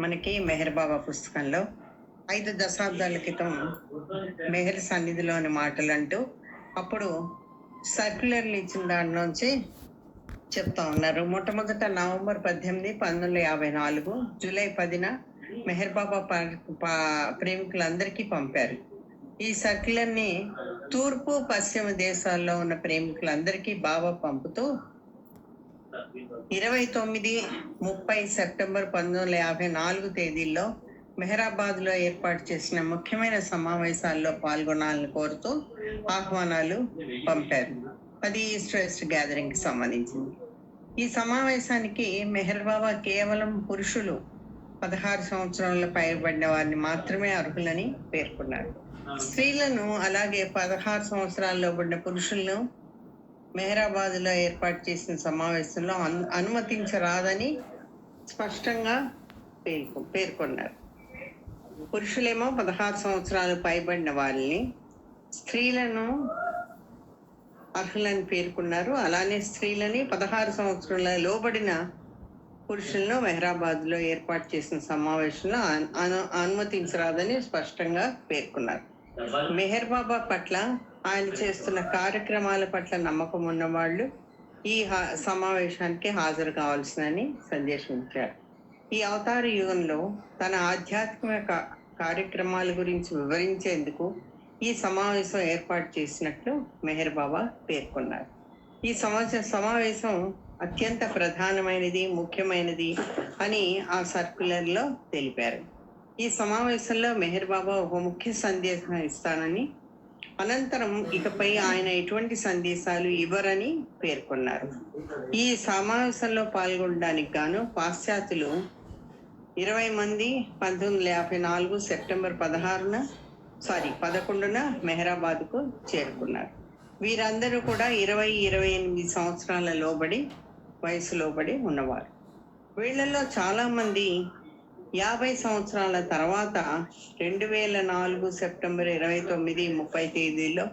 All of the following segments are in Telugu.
మనకి మెహర్ బాబా పుస్తకంలో ఐదు దశాబ్దాల క్రితం మెహర్ సన్నిధిలోని మాటలు అంటూ అప్పుడు సర్క్యులర్లు ఇచ్చిన దాని నుంచి చెప్తా ఉన్నారు. మొట్టమొదట నవంబర్ పద్దెనిమిది పంతొమ్మిది వందల యాభై నాలుగు జూలై పదిన మెహర్ బాబా ప- ప్రేమికులందరికీ పంపారు. ఈ సర్క్యులర్ని తూర్పు పశ్చిమ దేశాల్లో ఉన్న ప్రేమికులందరికీ బాబా పంపుతూ ఇరవై తొమ్మిది ముప్పై సెప్టెంబర్ పంతొమ్మిది వందల యాభై నాలుగు తేదీల్లో మెహరాబాద్లో ఏర్పాటు చేసిన ముఖ్యమైన సమావేశాల్లో పాల్గొనాలని కోరుతూ ఆహ్వానాలు పంపారు. అది ఈస్ట్ వెస్ట్ గ్యాదరింగ్కి సంబంధించింది. ఈ సమావేశానికి మెహర్ బాబా కేవలం పురుషులు పదహారు సంవత్సరాల పైబడిన వారిని మాత్రమే అర్హులని పేర్కొన్నారు. స్త్రీలను అలాగే పదహారు సంవత్సరాల్లో పడిన పురుషులను మెహరాబాద్లో ఏర్పాటు చేసిన సమావేశంలో అనుమతించరాదని స్పష్టంగా పేర్కొ పేర్కొన్నారు. పురుషులేమో పదహారు సంవత్సరాలు పైబడిన వారిని స్త్రీలను అర్హులని పేర్కొన్నారు. అలానే స్త్రీలని పదహారు సంవత్సరాల లోబడిన పురుషులను మెహరాబాద్లో ఏర్పాటు చేసిన సమావేశంలో అను- అను- అనుమతించరాదని స్పష్టంగా పేర్కొన్నారు. మెహర్ బాబా పట్ల ఆయన చేస్తున్న కార్యక్రమాల పట్ల నమ్మకం ఉన్నవాళ్ళు ఈ హా- సమావేశానికి హాజరు కావాల్సిందని సందేశించారు. ఈ అవతార యుగంలో తన ఆధ్యాత్మిక కార్యక్రమాల గురించి వివరించేందుకు ఈ సమావేశం ఏర్పాటు చేసినట్లు మెహర్ బాబా పేర్కొన్నారు. ఈ సమావేశ సమావేశం అత్యంత ప్రధానమైనది ముఖ్యమైనది అని ఆ సర్క్యులర్లో తెలిపారు. ఈ సమావేశంలో మెహర్ బాబా ఒక ముఖ్య సందేశం ఇస్తానని అనంతరం ఇకపై ఆయన ఎటువంటి సందేశాలు ఇవ్వరని పేర్కొన్నారు. ఈ సమావేశంలో పాల్గొనడానికి గాను పాశ్చాత్యులు ఇరవై మంది పంతొమ్మిది వందల యాభై నాలుగు సెప్టెంబర్ పదహారున సారీ పదకొండున మెహరాబాద్కు చేరుకున్నారు. వీరందరూ కూడా ఇరవై ఇరవై ఎనిమిది సంవత్సరాల లోబడి వయసు లోబడి ఉన్నవారు. వీళ్ళల్లో చాలామంది యాభై సంవత్సరాల తర్వాత రెండు వేల నాలుగు సెప్టెంబర్ ఇరవై తొమ్మిది ముప్పై తేదీలో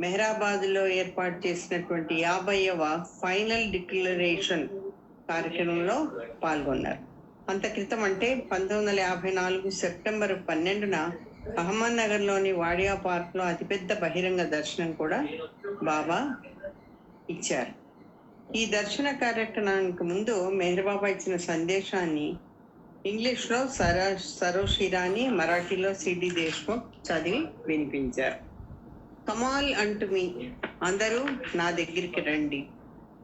మెహరాబాద్లో ఏర్పాటు చేసినటువంటి యాభైవ ఫైనల్ డిక్లరేషన్ కార్యక్రమంలో పాల్గొన్నారు. అంత క్రితం అంటే పంతొమ్మిది వందల యాభై నాలుగు సెప్టెంబర్ పన్నెండున అహ్మద్ నగర్లోని వాడియా పార్క్లో అతిపెద్ద బహిరంగ దర్శనం కూడా బాబా ఇచ్చారు. ఈ దర్శన కార్యక్రమానికి ముందు మెహర్బాబా ఇచ్చిన సందేశాన్ని ఇంగ్లీష్లో సర సరోష్ ఇరానీ మరాఠీలో సిడి దేశ్ముఖ్ చదివి వినిపించారు. కమాల్ అంటు మీ. అందరూ నా దగ్గరికి రండి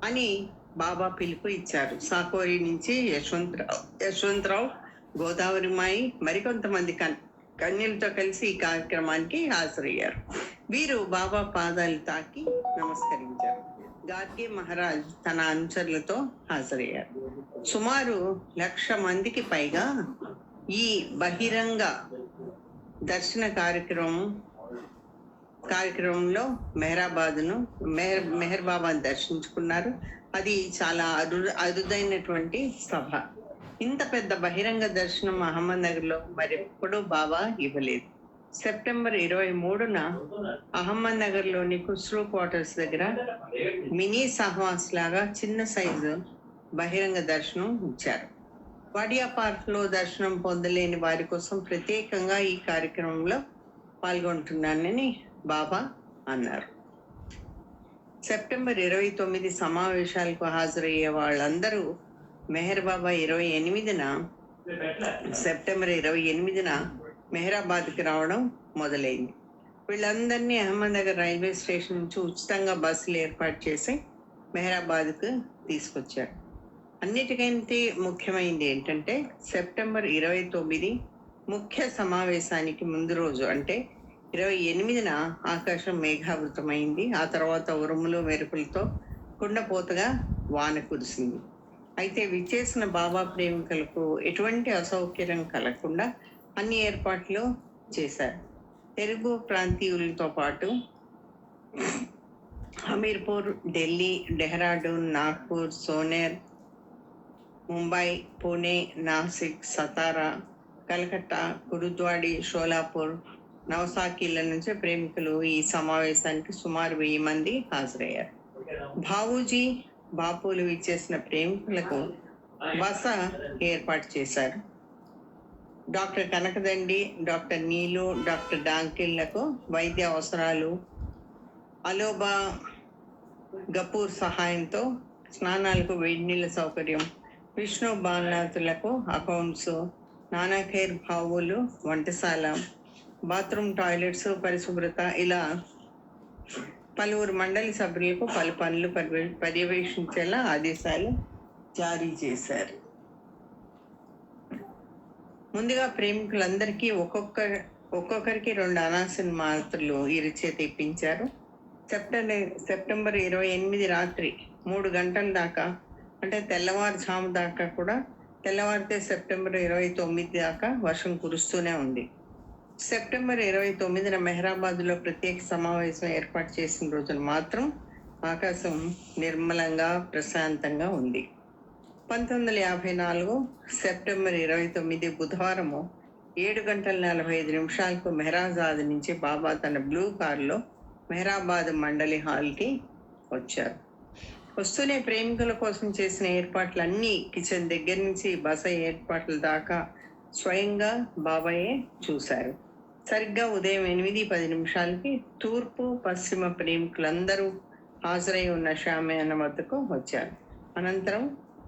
అని బాబా పిలుపు ఇచ్చారు. సాకోరి నుంచి యశ్వంతరావు యశ్వంతరావు గోదావరి మాయి మరికొంతమంది కన్ కన్యలతో కలిసి ఈ కార్యక్రమానికి హాజరయ్యారు. వీరు బాబా పాదాలు తాకి నమస్కరించారు. గార్గే మహారాజ్ తన అనుచరులతో హాజరయ్యారు. సుమారు లక్ష మందికి పైగా ఈ బహిరంగ దర్శన కార్యక్రమం కార్యక్రమంలో మెహరాబాద్ను మెహర్ మెహర్బాబాను దర్శించుకున్నారు. అది చాలా అరు అరుదైనటువంటి సభ. ఇంత పెద్ద బహిరంగ దర్శనం అహ్మద్ నగర్లో మరెప్పుడూ బాబా ఇవ్వలేదు. సెప్టెంబర్ ఇరవై మూడున అహ్మద్ నగర్లోని కుస్రూ క్వార్టర్స్ దగ్గర మినీ సహవాస్ లాగా చిన్న సైజు బహిరంగ దర్శనం ఇచ్చారు. వాడియా పార్క్లో దర్శనం పొందలేని వారి కోసం ప్రత్యేకంగా ఈ కార్యక్రమంలో పాల్గొంటున్నానని బాబా అన్నారు. సెప్టెంబర్ ఇరవై తొమ్మిది సమావేశాలకు హాజరయ్యే వాళ్ళందరూ మెహర్ బాబా ఇరవై ఎనిమిదిన సెప్టెంబర్ ఇరవై ఎనిమిదిన మెహరాబాద్కి రావడం మొదలైంది. వీళ్ళందరినీ అహ్మద్నగర్ రైల్వే స్టేషన్ నుంచి ఉచితంగా బస్సులు ఏర్పాటు చేసి మెహరాబాద్కు తీసుకొచ్చారు. అన్నిటికంటే ముఖ్యమైనది ఏంటంటే సెప్టెంబర్ ఇరవై తొమ్మిది ముఖ్య సమావేశానికి ముందు రోజు అంటే ఇరవై ఎనిమిదిన ఆకాశం మేఘావృతమైంది. ఆ తర్వాత ఉరుములు మెరుపులతో కుండపోతగా వాన కురిసింది. అయితే విచ్చేసిన బాబా ప్రేమికులకు ఎటువంటి అసౌకర్యం కలగకుండా అన్ని ఏర్పాట్లు చేశారు. తెలుగు ప్రాంతీయులతో పాటు హమీర్పూర్ ఢిల్లీ డెహ్రాడూన్ నాగ్పూర్ సోనేర్ ముంబై పూణే నాసిక్ సతారా కలకత్తా గురుద్వాడి షోలాపూర్ నవసాకిల నుంచి ప్రేమికులు ఈ సమావేశానికి సుమారు వెయ్యి మంది హాజరయ్యారు. బాబూజీ బాపులు ఇచ్చేసిన ప్రేమికులకు బస ఏర్పాటు చేశారు. Doctor Kanakadandi doctor Neelu doctor డాంకిళ్ళకు వైద్య అవసరాలు అలోబా గపూర్ సహాయంతో స్నానాలకు వేడి నీళ్ళ సౌకర్యం విష్ణు బాలనాథులకు అకౌంట్స్ నానాఖైర్ భావులు వంటశాల బాత్రూమ్ టాయిలెట్స్ పరిశుభ్రత ఇలా పలువురు మండలి సభ్యులకు పలు పనులు పర్యవేక్షించేలా ఆదేశాలు జారీ చేశారు. ముందుగా ప్రేమికులందరికీ ఒక్కొక్క ఒక్కొక్కరికి రెండు అనాసిన్ మాత్రలు ఇరిచే తెప్పించారు. సెప్టెంబర్ సెప్టెంబర్ ఇరవై ఎనిమిది రాత్రి మూడు గంటల దాకా అంటే తెల్లవారుజాము దాకా కూడా తెల్లవారితే సెప్టెంబర్ ఇరవై తొమ్మిది దాకా వర్షం కురుస్తూనే ఉంది. సెప్టెంబర్ ఇరవై తొమ్మిదిన మెహరాబాద్లో ప్రత్యేక సమావేశం ఏర్పాటు చేసిన రోజున మాత్రం ఆకాశం నిర్మలంగా ప్రశాంతంగా ఉంది. పంతొమ్మిది వందల యాభై నాలుగు సెప్టెంబర్ ఇరవై తొమ్మిది బుధవారము ఏడు గంటల నలభై ఐదు నిమిషాలకు మెహరాజాద్ నుంచి బాబా తన బ్లూ కారులో మెహరాబాద్ మండలి హాల్కి వచ్చారు. వస్తూనే ప్రేమికుల కోసం చేసిన ఏర్పాట్లన్నీ కిచెన్ దగ్గర నుంచి బస ఏర్పాట్ల దాకా స్వయంగా బాబాయే చూశారు. సరిగ్గా ఉదయం ఎనిమిది పది నిమిషాలకి తూర్పు పశ్చిమ ప్రేమికులందరూ హాజరై ఉన్న షామియాన వద్దకు వచ్చారు. అనంతరం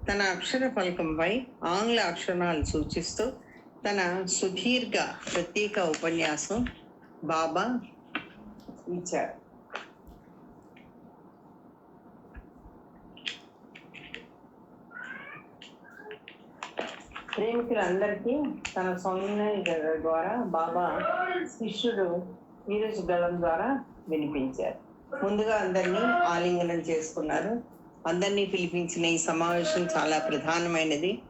తన అక్షర ఫలకంపై ఆంగ్ల అక్షరాలు సూచిస్తూ తన సుదీర్ఘ ప్రత్యేక ఉపన్యాసం బాబా ఇచ్చారు. ప్రేమికులందరికీ తన సౌమ్య ద్వారా బాబా శిష్యుడు ఈరోజు గళం ద్వారా వినిపించారు. ముందుగా అందరినీ ఆలింగనం చేసుకున్నారు. అందరినీ పిలిపించిన ఈ సమావేశం చాలా ప్రధానమైనది.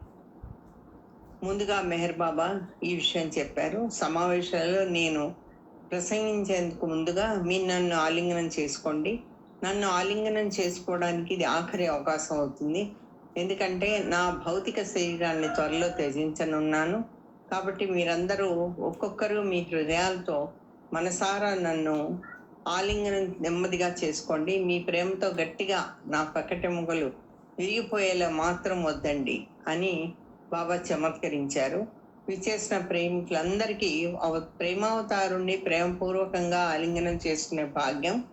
ముందుగా మెహర్ బాబా ఈ విషయం చెప్పారు. సమావేశాల్లో నేను ప్రసంగించేందుకు ముందుగా మీరు నన్ను ఆలింగనం చేసుకోండి. నన్ను ఆలింగనం చేసుకోవడానికి ఇది ఆఖరి అవకాశం అవుతుంది. ఎందుకంటే నా భౌతిక శరీరాన్ని త్వరలో త్యజించనున్నాను. కాబట్టి మీరందరూ ఒక్కొక్కరు మీ హృదయాలతో మనసారా నన్ను ఆలింగనం నెమ్మదిగా చేసుకోండి. మీ ప్రేమతో గట్టిగా నా పక్కటెముకలు విరిగిపోయేలా మాత్రం వద్దండి అని బాబా చమత్కరించారు. విచేసిన ప్రేమికులందరికీ అవ- ప్రేమావతారుణ్ణి ప్రేమపూర్వకంగా ఆలింగనం చేసుకునే భాగ్యం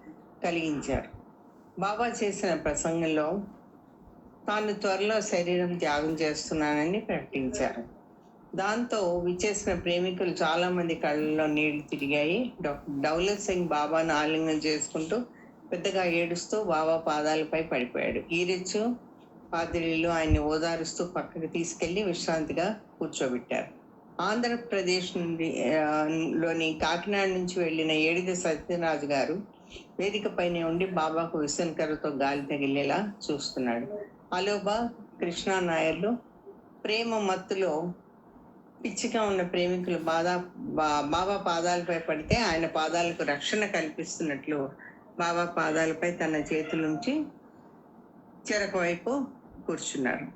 కలిగించారు. బాబా చేసిన ప్రసంగంలో తాను త్వరలో శరీరం త్యాగం చేస్తున్నానని ప్రకటించారు. దాంతో విచ్చేసిన ప్రేమికులు చాలా మంది కళ్ళల్లో నీళ్ళు తిరిగాయి. డౌలత్ సింగ్ బాబాను ఆలింగనం చేసుకుంటూ పెద్దగా ఏడుస్తూ బాబా పాదాలపై పడిపోయాడు. ఈరిచ్చు పాదిరీలు ఆయన్ని ఓదారుస్తూ పక్కకు తీసుకెళ్ళి విశ్రాంతిగా కూర్చోబెట్టారు. ఆంధ్రప్రదేశ్ నుండి లోని కాకినాడ నుంచి వెళ్ళిన ఏడిద సత్యరాజు గారు వేదికపైనే ఉండి బాబాకు విసనకరతో గాలి తగిలేలా చూస్తున్నాడు. అలోబా కృష్ణా నాయర్లు ప్రేమ మత్తులో పిచ్చిగా ఉన్న ప్రేమికులు బాధా బా- బాబా పాదాలపై పడితే ఆయన పాదాలకు రక్షణ కల్పిస్తున్నట్లు బాబా పాదాలపై తన చేతులుంచి చెరక వైపు కూర్చున్నారు.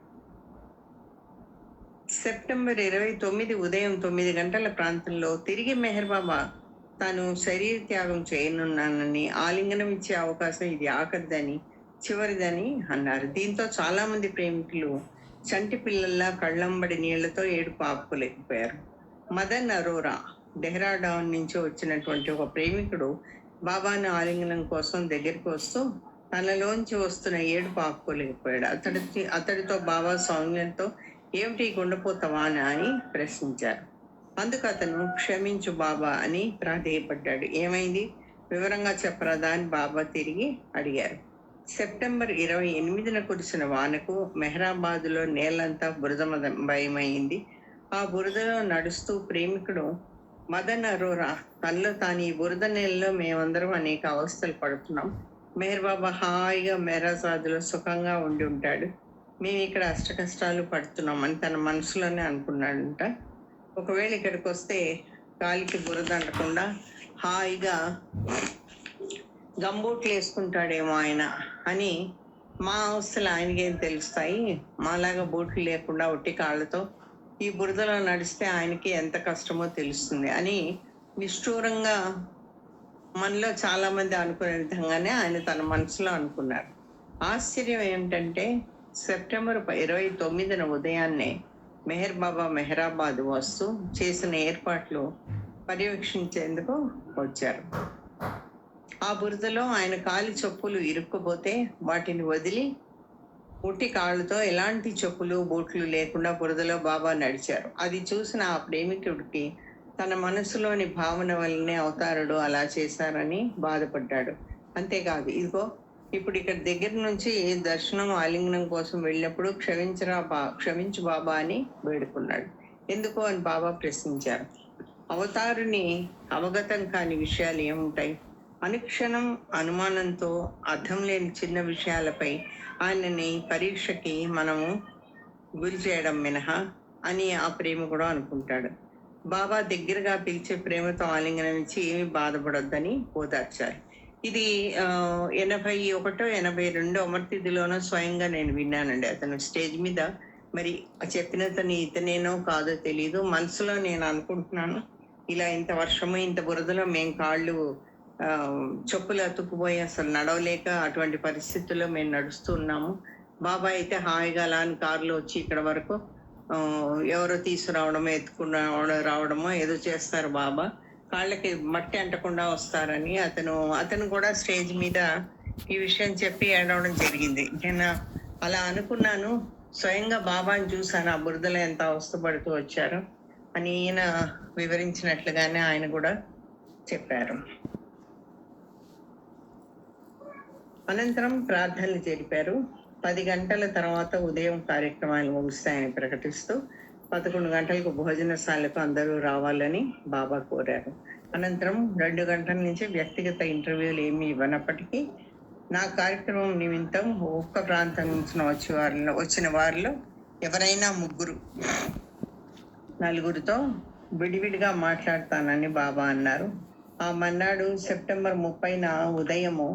సెప్టెంబర్ ఇరవై తొమ్మిది ఉదయం తొమ్మిది గంటల ప్రాంతంలో తిరిగి మెహర్ బాబా తాను శరీర త్యాగం చేయనున్నానని ఆలింగనం ఇచ్చే అవకాశం ఇది ఆకద్దని చివరిదని అన్నారు. దీంతో చాలామంది ప్రేమికులు చంటి పిల్లల్లా కళ్ళంబడి నీళ్ళతో ఏడుపు ఆపుకోలేకపోయారు. మదన్ అరోరా డెహ్రాడౌన్ నుంచి వచ్చినటువంటి ఒక ప్రేమికుడు బాబాను ఆలింగనం కోసం దగ్గరికి వస్తూ తనలోంచి వస్తున్న ఏడుపు ఆపుకోలేకపోయాడు. అతడి అతడితో బాబా సౌమ్యంతో ఏమిటి గుండెపోతావా అని ప్రశ్నించారు. అందుకు అతను క్షమించు బాబా అని ప్రాధేయపడ్డాడు. ఏమైంది? వివరంగా చెప్పరాదా అని బాబా తిరిగి అడిగారు. సెప్టెంబర్ ఇరవై ఎనిమిదిన కురిసిన వానకు మెహరాబాదులో నేలంతా బురదమయమైంది ఆ బురదలో నడుస్తూ ప్రేమికుడు మదన్ అరోరా తనలో తాను ఈ బురద నేలలో మేమందరం అనేక అవస్థలు పడుతున్నాం. మెహర్ బాబా హాయిగా మెహరాజాదులో సుఖంగా ఉండి ఉంటాడు. మేము ఇక్కడ అష్ట కష్టాలు పడుతున్నామని తన మనసులోనే అనుకున్నాడంట. ఒకవేళ ఇక్కడికి వస్తే కాలికి బురద అంటకుండా హాయిగా గంబూట్లు వేసుకుంటాడేమో ఆయన అని మా అవస్థలు ఆయనకేం తెలుస్తాయి? మాలాగా బూట్లు లేకుండా ఒట్టి కాళ్ళతో ఈ బురదలో నడిస్తే ఆయనకి ఎంత కష్టమో తెలుస్తుంది అని నిష్ఠూరంగా మనలో చాలామంది అనుకునే విధంగానే ఆయన తన మనసులో అనుకున్నారు. ఆశ్చర్యం ఏమిటంటే సెప్టెంబర్ ఇరవై తొమ్మిదిన ఉదయాన్నే మెహర్ బాబా మెహరాబాద్ వస్తూ చేసిన ఏర్పాట్లు పర్యవేక్షించేందుకు వచ్చారు. ఆ బురదలో ఆయన కాలి చెప్పులు ఇరుక్కుపోతే వాటిని వదిలి ఉట్టి కాళ్ళతో ఎలాంటి చెప్పులు బూట్లు లేకుండా బురదలో బాబా నడిచారు. అది చూసిన ఆ ప్రేమికుడికి తన మనసులోని భావన వల్లనే అవతారుడు అలా చేశారని బాధపడ్డాడు. అంతేకాదు ఇదిగో ఇప్పుడు ఇక్కడ దగ్గర నుంచి దర్శనం ఆలింగనం కోసం వెళ్ళినప్పుడు క్షమించరా బా క్షమించు బాబా అని వేడుకున్నాడు. ఎందుకు అని బాబా ప్రశ్నించారు. అవతారుని అవగతం కాని విషయాలు ఏముంటాయి? అనుక్షణం అనుమానంతో అర్థం లేని చిన్న విషయాలపై ఆయనని పరీక్షకి మనము గురి చేయడం మినహా అని ఆ ప్రేమ కూడా అనుకుంటాడు. బాబా దగ్గరగా పిలిచే ప్రేమతో ఆలింగనం ఇచ్చి ఏమి బాధపడొద్దని ఓదార్చారు. ఇది ఎనభై ఒకటో ఎనభై రెండో అమర్తిథిలోనో స్వయంగా నేను విన్నానండి. అతను స్టేజ్ మీద మరి చెప్పినతని ఇతనేనో కాదో తెలియదు మనసులో నేను అనుకుంటున్నాను ఇలా ఇంత వర్షము ఇంత బురదలో మేం కాళ్ళు చెప్పులు అతుక్కుపోయి అసలు నడవలేక అటువంటి పరిస్థితుల్లో మేము నడుస్తూ ఉన్నాము. బాబా అయితే హాయిగా అలా అని కారులో వచ్చి ఇక్కడ వరకు ఎవరో తీసుకురావడమో ఎత్తుకున్న రావడం రావడమో ఏదో చేస్తారు బాబా. కాళ్ళకి మట్టి అంటకుండా వస్తారని అతను అతను కూడా స్టేజ్ మీద ఈ విషయం చెప్పి ఏడవడం జరిగింది. నేను అలా అనుకున్నాను స్వయంగా బాబాని చూశాను ఆ బురదలో ఎంత అవస్థపడుతూ వచ్చారు అని ఈయన వివరించినట్లుగానే ఆయన కూడా చెప్పారు. అనంతరం ప్రార్థనలు జరిపారు. పది గంటల తర్వాత ఉదయం కార్యక్రమాలు ముగుస్తాయని ప్రకటిస్తూ పదకొండు గంటలకు భోజనశాలకు అందరూ రావాలని బాబా కోరారు. అనంతరం రెండు గంటల నుంచి వ్యక్తిగత ఇంటర్వ్యూలు ఏమీ ఇవ్వనప్పటికీ నా కార్యక్రమం నిమిత్తం ఒక్క ప్రాంతం నుంచి వచ్చే వారిలో వచ్చిన వారిలో ఎవరైనా ముగ్గురు నలుగురితో విడివిడిగా మాట్లాడతానని బాబా అన్నారు. ఆ మన్నాడు సెప్టెంబర్ ముప్పైన ఉదయము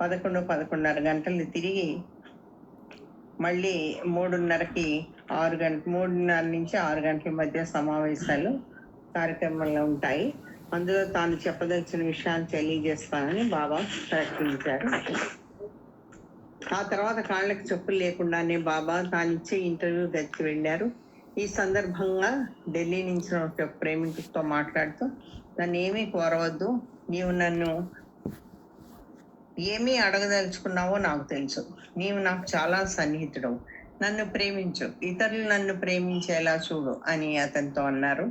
పదకొండు పదకొండున్నర గంటలు తిరిగి మళ్ళీ మూడున్నరకి ఆరు గంట మూడున్నర నుంచి ఆరు గంటల మధ్య సమావేశాలు కార్యక్రమంలో ఉంటాయి. అందులో తాను చెప్పదలిచిన విషయాలు తెలియజేస్తానని బాబా ప్రకటించారు. ఆ తర్వాత కాళ్ళకి చెప్పులు లేకుండానే బాబా తాను ఇచ్చే ఇంటర్వ్యూ గచ్చి వెళ్ళారు. ఈ సందర్భంగా ఢిల్లీ నుంచి ఒక ప్రేమికుడితో మాట్లాడుతూ నన్ను ఏమీ కోరవద్దు. నీవు నన్ను ఏమీ అడగదలుచుకున్నావో నాకు తెలుసు. నీవు నాకు చాలా సన్నిహితుడు నన్ను ప్రేమించు. ఇతరులు నన్ను ప్రేమించేలా చూడు అని అతనితో అన్నారు.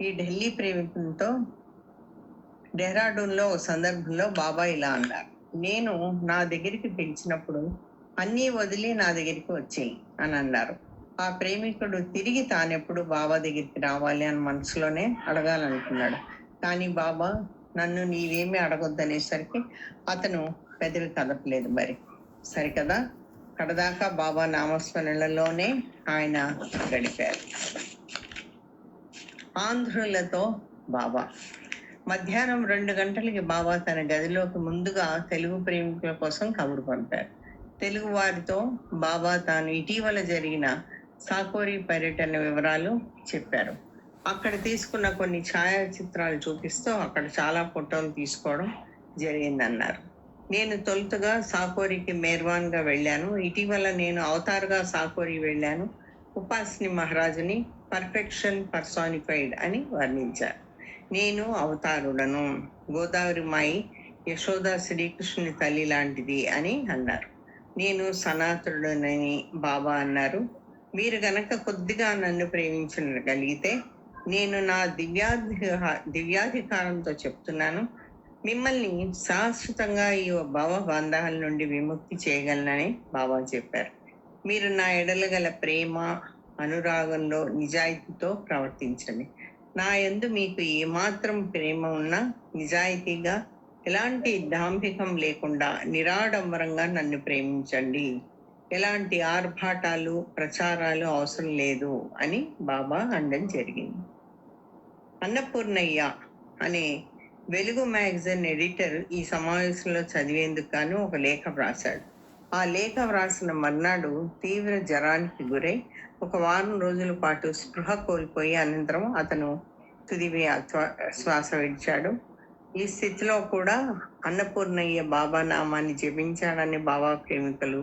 ఈ ఢిల్లీ ప్రేమికునితో డెహ్రాడూన్లో ఓ సందర్భంలో బాబా ఇలా అన్నారు. నేను నా దగ్గరికి పిలిచినప్పుడు అన్నీ వదిలి నా దగ్గరికి వచ్చేయి అని అన్నారు. ఆ ప్రేమికుడు తిరిగి తానెప్పుడు బాబా దగ్గరికి రావాలి అని మనసులోనే అడగాలనుకున్నాడు. కానీ బాబా నన్ను నీవేమీ అడగొద్దనేసరికి అతను పెదవి కదపలేదు మరి. సరికదా కడదాకా బాబా నామస్మరణలోనే ఆయన గడిపారు. ఆంధ్రులతో బాబా. మధ్యాహ్నం రెండు గంటలకి బాబా తన గదిలోకి ముందుగా తెలుగు ప్రేమికుల కోసం కబురు పంపారు. తెలుగు వారితో బాబా తాను ఇటీవల జరిగిన సాకోరి పర్యటన వివరాలు చెప్పారు. అక్కడ తీసుకున్న కొన్ని ఛాయాచిత్రాలు చూపిస్తూ అక్కడ చాలా ఫోటోలు తీసుకోవడం జరిగిందన్నారు. నేను తొలుతగా సాకోరికి మేర్వాన్గా వెళ్ళాను. ఇటీవల నేను అవతారుగా సాకోరి వెళ్ళాను. ఉపాసిని మహారాజుని పర్ఫెక్షన్ పర్సానిఫైడ్ అని వర్ణించారు. నేను అవతారుడను. గోదావరి మాయి యశోద శ్రీకృష్ణుని తల్లి లాంటిది అని అన్నారు. నేను సనాతనుడనని బాబా అన్నారు. మీరు గనక కొద్దిగా నన్ను ప్రేమించగలిగితే నేను నా దివ్యాధి దివ్యాధికారంతో చెప్తున్నాను. మిమ్మల్ని శాశ్వతంగా ఈ భావ బంధాల నుండి విముక్తి చేయగలనని బాబా చెప్పారు. మీరు నా ఎడల గల ప్రేమ అనురాగంలో నిజాయితీతో ప్రవర్తించండి. నా యందు మీకు ఏమాత్రం ప్రేమ ఉన్నా నిజాయితీగా ఎలాంటి దాంభికం లేకుండా నిరాడంబరంగా నన్ను ప్రేమించండి. ఎలాంటి ఆర్భాటాలు ప్రచారాలు అవసరం లేదు అని బాబా అనడం జరిగింది. అన్నపూర్ణయ్య అనే వెలుగు మ్యాగజైన్ ఎడిటర్ ఈ సమావేశంలో చదివేందుకు గాను ఒక లేఖ వ్రాశాడు. ఆ లేఖ వ్రాసిన మర్నాడు తీవ్ర జ్వరానికి గురై ఒక వారం రోజుల పాటు స్పృహ కోల్పోయి అనంతరం అతను తుదివి శ్వాస విడిచాడు. ఈ స్థితిలో కూడా అన్నపూర్ణయ్య బాబా నామాన్ని జపించాడని బాబా ప్రేమికులు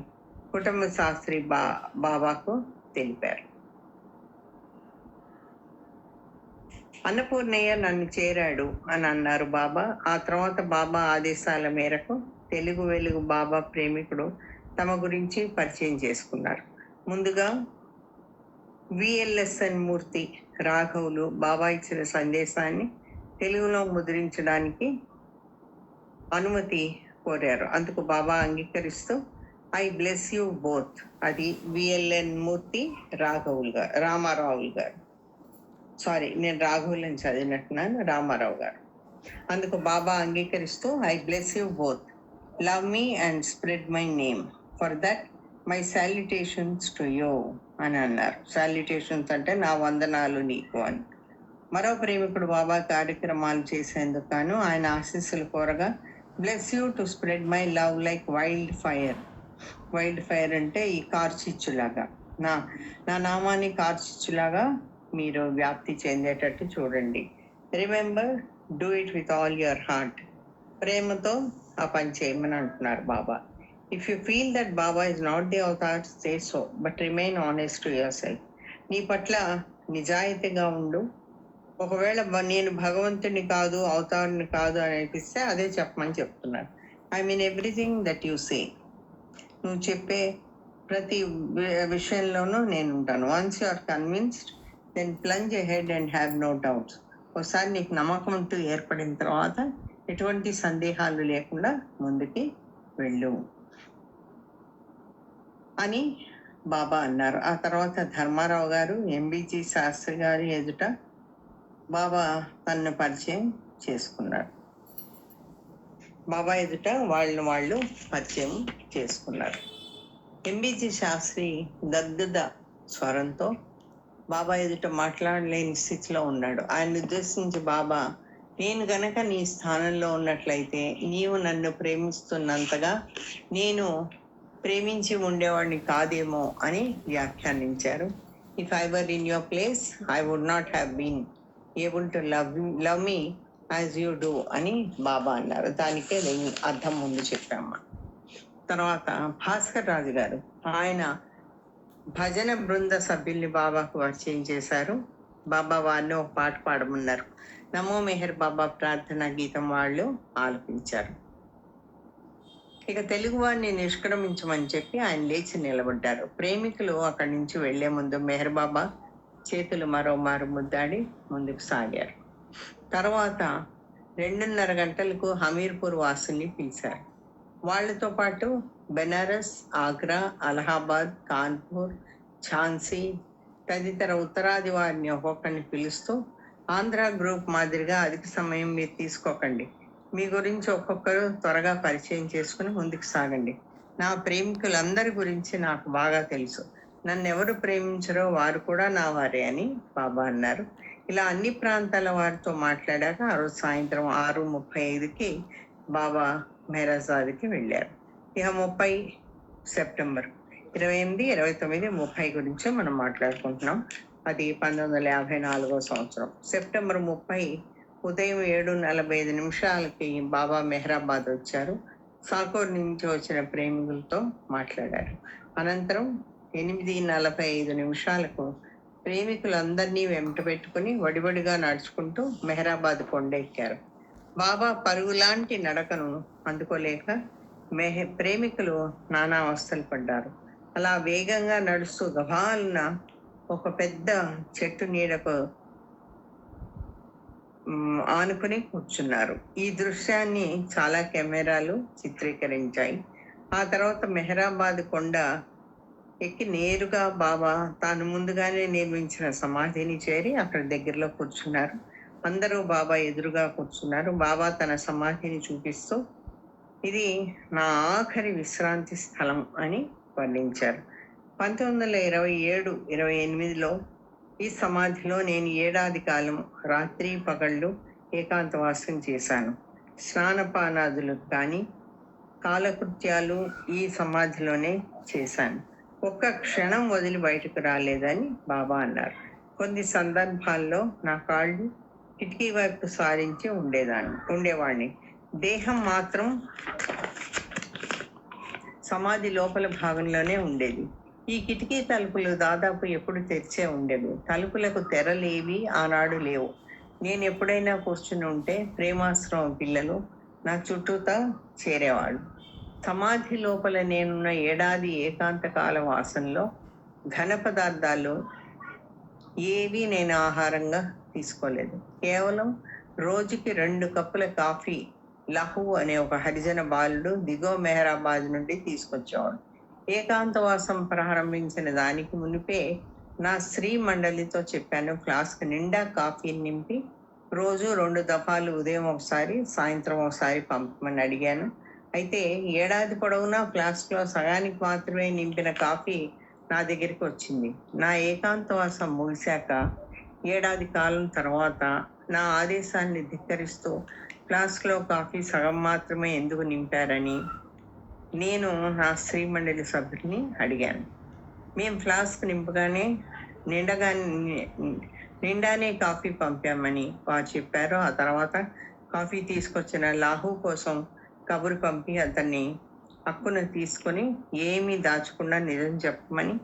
కుటుంబ శాస్త్రి బా బాబాకు తెలిపారు. అన్నపూర్ణయ్య నన్ను చేరాడు అని అన్నారు బాబా. ఆ తర్వాత బాబా ఆదేశాల మేరకు తెలుగు వెలుగు బాబా ప్రేమికుడు తమ గురించి పరిచయం చేసుకున్నారు. ముందుగా విఎల్ఎస్ఎన్ మూర్తి రాఘవులు బాబా ఇచ్చిన సందేశాన్ని తెలుగులో ముద్రించడానికి అనుమతి కోరారు. అందుకు బాబా అంగీకరిస్తూ ఐ బ్లెస్ యూ బోత్ అది విఎల్ఎన్ మూర్తి రాఘవులు గారు రామారావులు గారు. సారీ నేను రాఘవులు చదివినట్టున్నాను రామారావు గారు. అందుకు బాబా అంగీకరిస్తూ I bless you both love me and spread my name for that my salutations to you అని అన్నారు. శాల్యుటేషన్స్ అంటే నా వందనాలు నీకు అని. మరో ప్రేమికుడు బాబా కార్యక్రమాలు చేసేందుకు గాను ఆయన ఆశీస్సులు కోరగా bless you to spread my love like wild fire wild fire అంటే ఈ కార్చిచ్చులాగా. నా నా నామాన్ని కార్చిచ్చులాగా మీరు వ్యాప్తి చెందేటట్టు చూడండి. Remember do it with all your heart ప్రేమతో ఆ పని చేయమని అంటున్నారు Baba. If you feel that Baba is not the avatar say so but remain honest to your self నీ పట్ల నిజాయితీగా ఉండు. ఒకవేళ నేను భగవంతుని కాదు అవతారుని కాదు అని అనిపిస్తే అదే చెప్పమని చెప్తున్నారు. I mean everything that you say నువ్వు చెప్పే ప్రతి విషయంలోనూ నేను ఉంటాను. Once you are convinced then plunge head and have no doubts ఒకసారి నీకు నమ్మకం అంటూ ఏర్పడిన తర్వాత ఎటువంటి సందేహాలు లేకుండా ముందుకి వెళ్ళు అని బాబా అన్నారు. ఆ తర్వాత ధర్మారావు గారు ఎంబీజీ శాస్త్రి గారి ఎదుట బాబా తనను పరిచయం చేసుకున్నారు. బాబా ఎదుట వాళ్ళని వాళ్ళు పరిచయం చేసుకున్నారు. ఎంబీజీ శాస్త్రి గద్గద స్వరంతో బాబా ఎదుట మాట్లాడలేని స్థితిలో ఉన్నాడు. ఆయన ఉద్దేశించి బాబా నేను గనక నీ స్థానంలో ఉన్నట్లయితే నీవు నన్ను ప్రేమిస్తున్నంతగా నేను ప్రేమించి ఉండేవాడిని కాదేమో అని వ్యాఖ్యానించారు. If I were in your place I would not have been able to love love me as you do అని బాబా అన్నారు. దానికే నేను అర్థం ముందు చెప్పామ్మా తర్వాత భాస్కర్ రాజు గారు ఆయన భజన బృంద సభ్యుల్ని బాబాకు పరిచయం చేశారు. బాబా వాళ్ళు ఒక పాట పాడమన్నారు. నమో మెహర్ బాబా ప్రార్థన గీతం వాళ్ళు ఆలపించారు. ఇక తెలుగు వారిని నిష్క్రమించమని చెప్పి ఆయన లేచి నిలబడ్డారు. ప్రేమికులు అక్కడి నుంచి వెళ్ళే ముందు మెహర్ బాబా చేతులు మరోమారు ముద్దాడి ముందుకు సాగారు. తర్వాత రెండున్నర గంటలకు హమీర్పూర్ వాసుల్ని పిలిచారు. వాళ్ళతో పాటు బెనారస్ ఆగ్రా అలహాబాద్ కాన్పూర్ ఝాన్సీ తదితర ఉత్తరాది వారిని ఒక్కొక్కరిని పిలుస్తూ ఆంధ్ర గ్రూప్ మాదిరిగా అధిక సమయం మీరు తీసుకోకండి. మీ గురించి ఒక్కొక్కరు త్వరగా పరిచయం చేసుకుని ముందుకు సాగండి. నా ప్రేమికులందరి గురించి నాకు బాగా తెలుసు. నన్ను ఎవరు ప్రేమించరో వారు కూడా నా వారే అని బాబా అన్నారు. ఇలా అన్ని ప్రాంతాల వారితో మాట్లాడాక ఆ రోజు సాయంత్రం ఆరు ముప్పై ఐదుకి బాబా మెహరాజాద్కి వెళ్ళారు. ఇక ముప్పై సెప్టెంబర్. ఇరవై ఎనిమిది ఇరవై తొమ్మిది ముప్పై గురించి మనం మాట్లాడుకుంటున్నాం. అది పంతొమ్మిది వందల యాభై నాలుగో సంవత్సరం. సెప్టెంబర్ ముప్పై ఉదయం ఏడు నలభై ఐదు నిమిషాలకి బాబా మెహరాబాద్ వచ్చారు. సాకూర్ నుంచి వచ్చిన ప్రేమికులతో మాట్లాడారు. అనంతరం ఎనిమిది నలభై ఐదు నిమిషాలకు ప్రేమికులందరినీ వెంట పెట్టుకుని వడివడిగా నడుచుకుంటూ మెహరాబాద్ కొండెక్కారు. బాబా పరుగులాంటి నడకను అందుకోలేక మెహ ప్రేమికులు నానా అవస్థలు పడ్డారు. అలా వేగంగా నడుస్తూ గభాలున ఒక పెద్ద చెట్టు నీడకు ఆనుకుని కూర్చున్నారు. ఈ దృశ్యాన్ని చాలా కెమెరాలు చిత్రీకరించాయి. ఆ తర్వాత మెహరాబాద్ కొండ ఎక్కి నేరుగా బాబా తాను ముందుగానే నిర్మించిన సమాధిని చేరి అక్కడ దగ్గరలో కూర్చున్నారు. అందరూ బాబా ఎదురుగా కూర్చున్నారు. బాబా తన సమాధిని చూపిస్తూ ఇది నా ఆఖరి విశ్రాంతి స్థలం అని వర్ణించారు. పంతొమ్మిది వందల ఇరవై ఏడు ఇరవై ఎనిమిదిలో ఈ సమాధిలో నేను ఏడాది కాలం రాత్రి పగళ్ళు ఏకాంతవాసం చేశాను. స్నానపానాదులు కానీ కాలకృత్యాలు ఈ సమాధిలోనే చేశాను. ఒక్క క్షణం వదిలి బయటకు రాలేదని బాబా అన్నారు. కొన్ని సందర్భాల్లో నా కాళ్ళు కిటికీ వైపు సారించి ఉండేదాన్ని ఉండేవాడిని దేహం మాత్రం సమాధి లోపల భాగంలోనే ఉండేది. ఈ కిటికీ తలుపులు దాదాపు ఎప్పుడు తెరిచే ఉండేవి. తలుపులకు తెరలేవి ఆనాడు లేవు. నేను ఎప్పుడైనా కూర్చుని ఉంటే ప్రేమాశ్రమం పిల్లలు నా చుట్టూతా చేరేవాడు సమాధి లోపల నేనున్న ఏడాది ఏకాంత కాల వాసంలో ఘన పదార్థాలు ఏవి నేను ఆహారంగా తీసుకోలేదు. కేవలం రోజుకి రెండు కప్పుల కాఫీ లహు అనే ఒక హరిజన బాలుడు దిగో మెహరాబాద్ నుండి తీసుకొచ్చేవాడు. ఏకాంతవాసం ప్రారంభించిన దానికి మునిపే నా స్త్రీ మండలితో చెప్పాను ఫ్లాస్క్ నిండా కాఫీ నింపి రోజు రెండు దఫాలు ఉదయం ఒకసారి సాయంత్రం ఒకసారి పంపమని అడిగాను. అయితే ఏడాది పొడవునా ఫ్లాస్క్లో సగానికి మాత్రమే నింపిన కాఫీ నా దగ్గరికి వచ్చింది. నా ఏకాంతవాసం ముగిశాక ఏడాది కాలం తర్వాత నా ఆదేశాన్ని ధిక్కరిస్తూ ఫ్లాస్క్లో కాఫీ సగం మాత్రమే ఎందుకు నింపారని నేను నా స్త్రీ మండలి సభ్యుడిని అడిగాను. మేము ఫ్లాస్క్ నింపగానే నిండగా నిండానే కాఫీ పంపామని వారు చెప్పారు. ఆ తర్వాత కాఫీ తీసుకొచ్చిన లాహు కోసం కబురు పంపి అతన్ని హక్కును తీసుకొని ఏమీ దాచకుండా నిజం చెప్పమని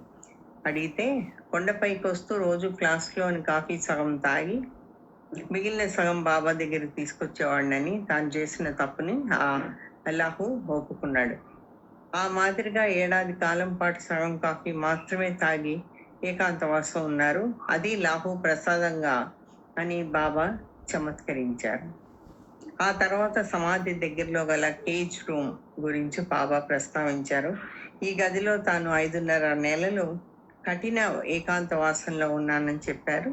అడిగితే కొండపైకి వస్తూ రోజు క్లాస్లోని కాఫీ సగం తాగి మిగిలిన సగం బాబా దగ్గరికి తీసుకొచ్చేవాడినని తాను చేసిన తప్పుని ఆ అల్లాహు ఒప్పుకున్నాడు. ఆ మాదిరిగా ఏడాది కాలం పాటు సగం కాఫీ మాత్రమే తాగి ఏకాంతవాసం ఉన్నారు. అది లాహు ప్రసాదంగా అని బాబా చమత్కరించారు. ఆ తర్వాత సమాధి దగ్గరలో గల కేజ్ రూమ్ గురించి బాబా ప్రస్తావించారు. ఈ గదిలో తాను ఐదున్నర నెలలు కఠిన ఏకాంతవాసంలో ఉన్నానని చెప్పారు.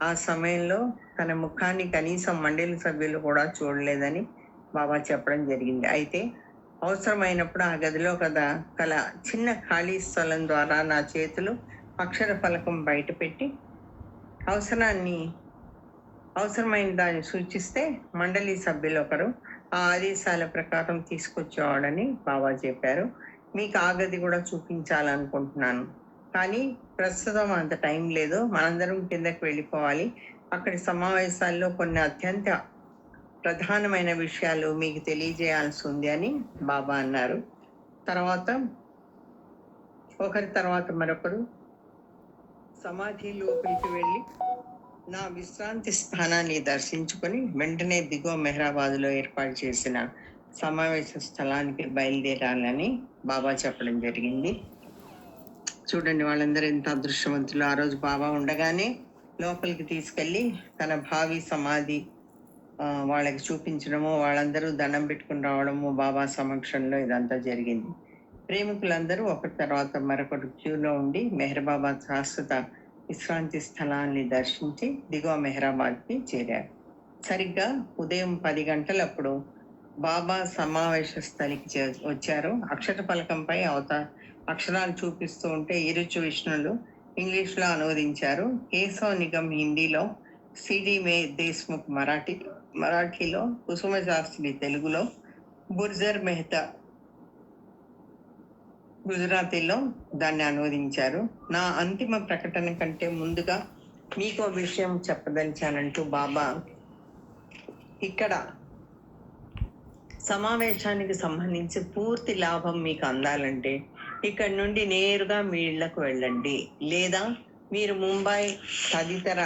ఆ సమయంలో తన ముఖాన్ని కనీసం మండలి సభ్యులు కూడా చూడలేదని బాబా చెప్పడం జరిగింది. అయితే అవసరమైనప్పుడు ఆ గదిలో కదా కల చిన్న ఖాళీ స్థలం ద్వారా నా చేతులు అక్షర ఫలకం బయటపెట్టి అవసరాన్ని అవసరమైన దాన్ని సూచిస్తే మండలి సభ్యులు ఒకరు ఆ ఆదేశాల ప్రకారం తీసుకొచ్చేవాడని బాబా చెప్పారు. మీకు ఆ గది కూడా చూపించాలనుకుంటున్నాను. కానీ ప్రస్తుతం అంత టైం లేదు. మనందరం కిందకి వెళ్ళిపోవాలి. అక్కడి సమావేశాల్లో కొన్ని అత్యంత ప్రధానమైన విషయాలు మీకు తెలియజేయాల్సి ఉంది అని బాబా అన్నారు. తర్వాత ఒకరి తర్వాత మరొకరు సమాధి లోపలికి వెళ్ళి నా విశ్రాంతి స్థానాన్ని దర్శించుకొని వెంటనే దిగువ మెహరాబాద్లో ఏర్పాటు చేసిన సమావేశ స్థలానికి బయలుదేరాలని బాబా చెప్పడం జరిగింది. చూడండి వాళ్ళందరూ ఎంత అదృష్టవంతులు. ఆ రోజు బాబా ఉండగానే లోపలికి తీసుకెళ్ళి తన భావి సమాధి వాళ్ళకి చూపించడము వాళ్ళందరూ దండం పెట్టుకుని రావడము బాబా సమక్షంలో ఇదంతా జరిగింది. ప్రేమికులందరూ ఒకరి తర్వాత మరొకరు క్యూలో ఉండి మెహర్బాబాద్ శాశ్వత విశ్రాంతి స్థలాన్ని దర్శించి దిగువ మెహరాబాద్కి చేరారు. సరిగ్గా ఉదయం పది గంటలప్పుడు బాబా సమావేశ స్థలికి చే- వచ్చారు. అక్షర ఫలకంపై అవత అక్షరాలు చూపిస్తూ ఉంటే ఇరుచు విష్ణులు ఇంగ్లీష్లో అనువదించారు. కేశవ నిగమ్ హిందీలో సిడి మే దేశ్ముఖ్ మరాఠీ మరాఠీలో కుసుమ శాస్త్రి తెలుగులో బుర్జర్ మెహతా గుజరాతీలో దాన్ని అనువదించారు. నా అంతిమ ప్రకటన కంటే ముందుగా మీకు విషయం చెప్పదలిచానంటూ బాబా ఇక్కడ సమావేశానికి సంబంధించి పూర్తి లాభం మీకు అందాలంటే ఇక్కడ నుండి నేరుగా మీ ఇళ్ళకు వెళ్ళండి. లేదా మీరు ముంబై తదితర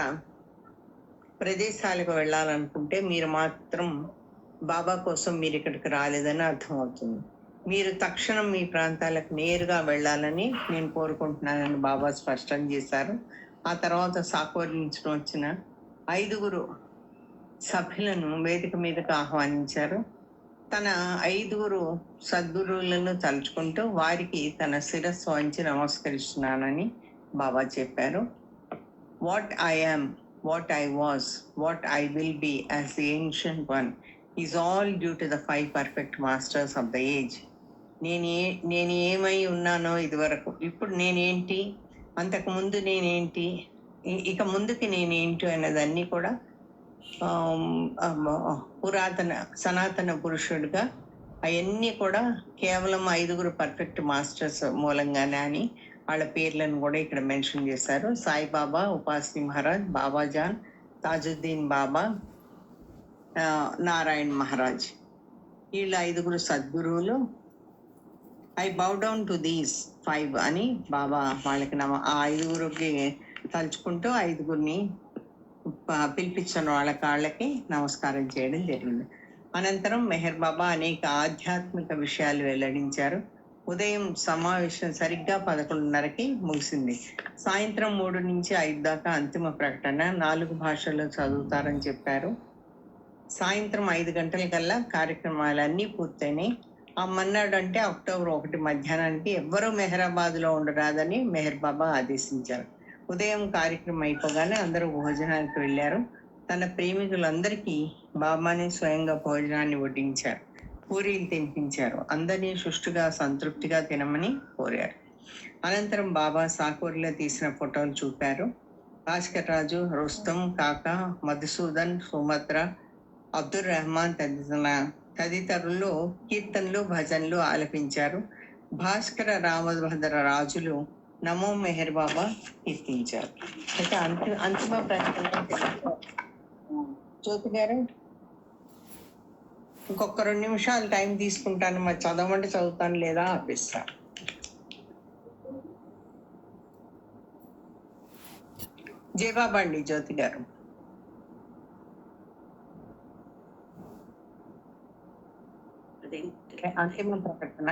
ప్రదేశాలకు వెళ్ళాలనుకుంటే మీరు మాత్రం బాబా కోసం మీరు ఇక్కడికి రాలేదని అర్థమవుతుంది. మీరు తక్షణం మీ ప్రాంతాలకు నేరుగా వెళ్ళాలని నేను కోరుకుంటున్నానని బాబా స్పష్టం చేశారు. ఆ తర్వాత సాకోరించడం వచ్చిన ఐదుగురు సభ్యులను వేదిక మీదకు ఆహ్వానించారు. తన ఐదుగురు సద్గురువులను తలుచుకుంటూ వారికి తన శిరస్సు వంచి నమస్కరిస్తున్నానని బాబా చెప్పారు. What I am what I was what I will be as the ancient one is all due to the five perfect masters of the age నేను ఏ నేను ఏమై ఉన్నానో ఇదివరకు. ఇప్పుడు నేనేంటి? అంతకుముందు నేనేంటి? ఇక ముందుకి నేనేంటి అన్నదన్నీ కూడా పురాతన సనాతన పురుషుడిగా అవన్నీ కూడా కేవలం ఐదుగురు పర్ఫెక్ట్ మాస్టర్స్ మూలంగానే అని వాళ్ళ పేర్లను కూడా ఇక్కడ మెన్షన్ చేశారు. సాయిబాబా ఉపాసి మహారాజ్ బాబాజాన్ తాజుద్దీన్ బాబా నారాయణ్ మహారాజ్. వీళ్ళ ఐదుగురు సద్గురువులు. I bow down to these five అని బాబా వాళ్ళకి నమ ఆ ఐదుగురికి తలుచుకుంటూ ఐదుగురిని పిలిపించిన వాళ్ళ కాళ్ళకి నమస్కారం చేయడం జరిగింది. అనంతరం మెహర్ బాబా అనేక ఆధ్యాత్మిక విషయాలు వెల్లడించారు. ఉదయం సమావేశం సరిగ్గా పదకొండున్నరకి ముగిసింది. సాయంత్రం మూడు నుంచి ఐదు దాకా అంతిమ ప్రకటన నాలుగు భాషల్లో చదువుతారని చెప్పారు. సాయంత్రం ఐదు గంటల కల్లా కార్యక్రమాలన్నీ పూర్తయినాయి. ఆ మన్నాడు అంటే అక్టోబర్ ఒకటి మధ్యాహ్నానికి ఎవ్వరూ మెహరాబాద్లో ఉండరాదని మెహర్ బాబా ఆదేశించారు. ఉదయం కార్యక్రమం అయిపోగానే అందరూ భోజనానికి వెళ్ళారు. తన ప్రేమికులందరికీ బాబానే స్వయంగా భోజనాన్ని వడ్డించారు. పూరీలు తినిపించారు. అందరినీ సుష్టుగా సంతృప్తిగా తినమని కోరారు. అనంతరం బాబా సాకూరిలో తీసిన ఫోటోలు చూపారు. భాస్కర్ రాజు రుస్తం కాక మధుసూదన్ సుమత్ర అబ్దుల్ రెహమాన్ తదితర తదితరులు కీర్తనలు భజనలు ఆలపించారు. భాస్కర రామభద్ర రాజులు నమో మెహర్ బాబా కీర్తించారు. అయితే అంతి అంతిమ ప్రకటన జ్యోతి గారు ఇంకొక రెండు నిమిషాలు టైం తీసుకుంటాను మరి చదవమంటే చదువుతాను లేదా ఆపిస్తా. జయబాబా అండి జ్యోతి గారు. అంతిమ ప్రకటన.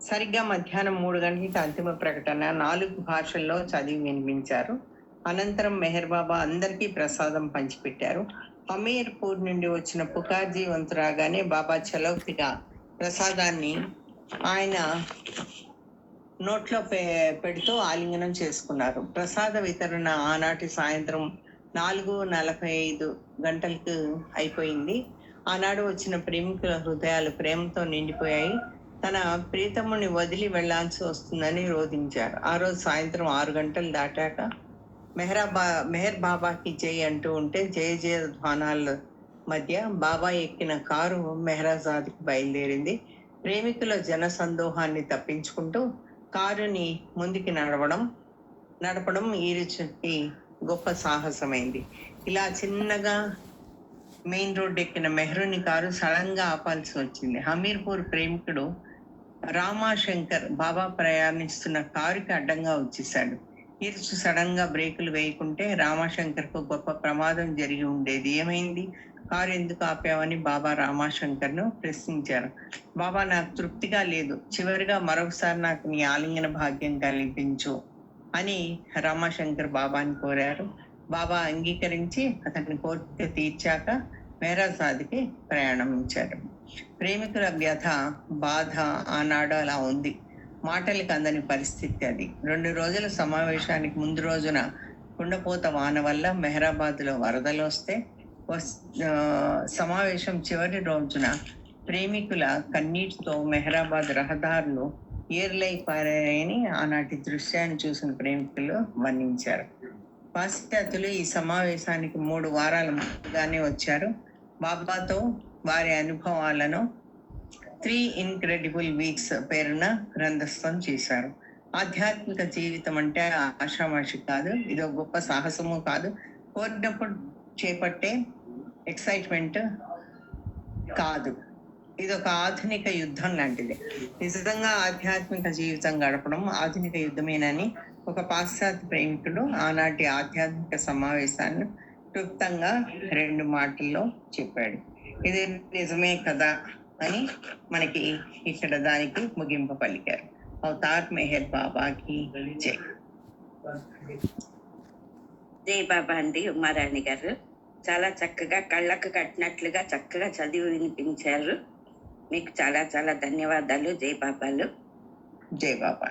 సరిగ్గా మధ్యాహ్నం మూడు గంటలకి అంతిమ ప్రకటన. నాలుగు భాషల్లో చదివి వినిపించారు. అనంతరం మెహర్ బాబా అందరికీ ప్రసాదం పంచిపెట్టారు. హమీర్పూర్ నుండి వచ్చిన పుకార్జీ వంతు రాగానే బాబా చలౌతిగా ప్రసాదాన్ని ఆయన నోట్లో పె పెడుతూ ఆలింగనం చేసుకున్నారు. ప్రసాద వితరణ ఆనాటి సాయంత్రం నాలుగు నలభై ఐదు గంటలకు అయిపోయింది. ఆనాడు వచ్చిన ప్రేమికుల హృదయాలు ప్రేమతో నిండిపోయాయి. తన ప్రీతముని వదిలి వెళ్ళాల్సి వస్తుందని రోధించారు. ఆ రోజు సాయంత్రం ఆరు గంటలు దాటాక మెహరాబా మెహర్ బాబాకి జై అంటూ ఉంటే జయ జయ ధ్వానాల మధ్య బాబా ఎక్కిన కారు మెహరాజాద్కి బయలుదేరింది. ప్రేమికుల జన సందోహాన్ని తప్పించుకుంటూ కారుని ముందుకి నడవడం నడపడం ఈరుచుకి గొప్ప సాహసమైంది. ఇలా చిన్నగా మెయిన్ రోడ్ ఎక్కిన మెహరుని కారు సడన్గా ఆపాల్సి వచ్చింది. హమీర్పూర్ ప్రేమికుడు రామాశంకర్ బాబా ప్రయాణిస్తున్న కారుకి అడ్డంగా వచ్చేసాడు ఈర్చు సడన్గా బ్రేకులు వేయకుంటే రామాశంకర్కు గొప్ప ప్రమాదం జరిగి ఉండేది. ఏమైంది? కారు ఎందుకు ఆపావని బాబా రామాశంకర్ను ప్రశ్నించారు. బాబా నాకు తృప్తిగా లేదు. చివరిగా మరొకసారి నాకు నీ ఆలింగన భాగ్యం కల్పించు అని రామాశంకర్ బాబాని కోరారు. బాబా అంగీకరించి అతని కోరిక తీర్చాక మేరాజాదికి ప్రయాణించారు ప్రేమికుల వ్యధ బాధ ఆనాడు అలా ఉంది. మాటలకి అందని పరిస్థితి అది. రెండు రోజుల సమావేశానికి ముందు రోజున కుండపోత వాన వల్ల మెహరాబాద్లో వరదలు వస్తే వస్- సమావేశం చివరి రోజున ప్రేమికుల కన్నీటితో మెహరాబాద్ రహదారులు ఏర్లై పారాయని ఆనాటి దృశ్యాన్ని చూసిన ప్రేమికులు వర్ణించారు. పాశ్చాత్యులు ఈ సమావేశానికి మూడు వారాల ముందుగానే వచ్చారు. బాబాతో వారి అనుభవాలను త్రీ ఇన్క్రెడిబుల్ వీక్స్ పేరున గ్రంథస్థం చేశారు. ఆధ్యాత్మిక జీవితం అంటే ఆషామాషి కాదు ఇది ఒక గొప్ప సాహసము కాదు. కోరినప్పుడు చేపట్టే ఎక్సైట్మెంట్ కాదు. ఇది ఒక ఆధునిక యుద్ధం లాంటిది. నిజంగా ఆధ్యాత్మిక జీవితం గడపడం ఆధునిక యుద్ధమేనని ఒక పాశ్చాత్య ప్రేమికుడు ఆనాటి ఆధ్యాత్మిక సమావేశాన్ని క్లుప్తంగా రెండు మాటల్లో చెప్పాడు. ఇది నిజమే కదా అని మనకి ఇక్కడ దానికి ముగింపు పలికారు. అవతార్ మెహర్ బాబాకి జై. జై బాబా అండి ఉమారాణి గారు. చాలా చక్కగా కళ్ళకు కట్టినట్లుగా చక్కగా చదివి వినిపించారు. మీకు చాలా చాలా ధన్యవాదాలు జై బాబాలు. జై బాబా.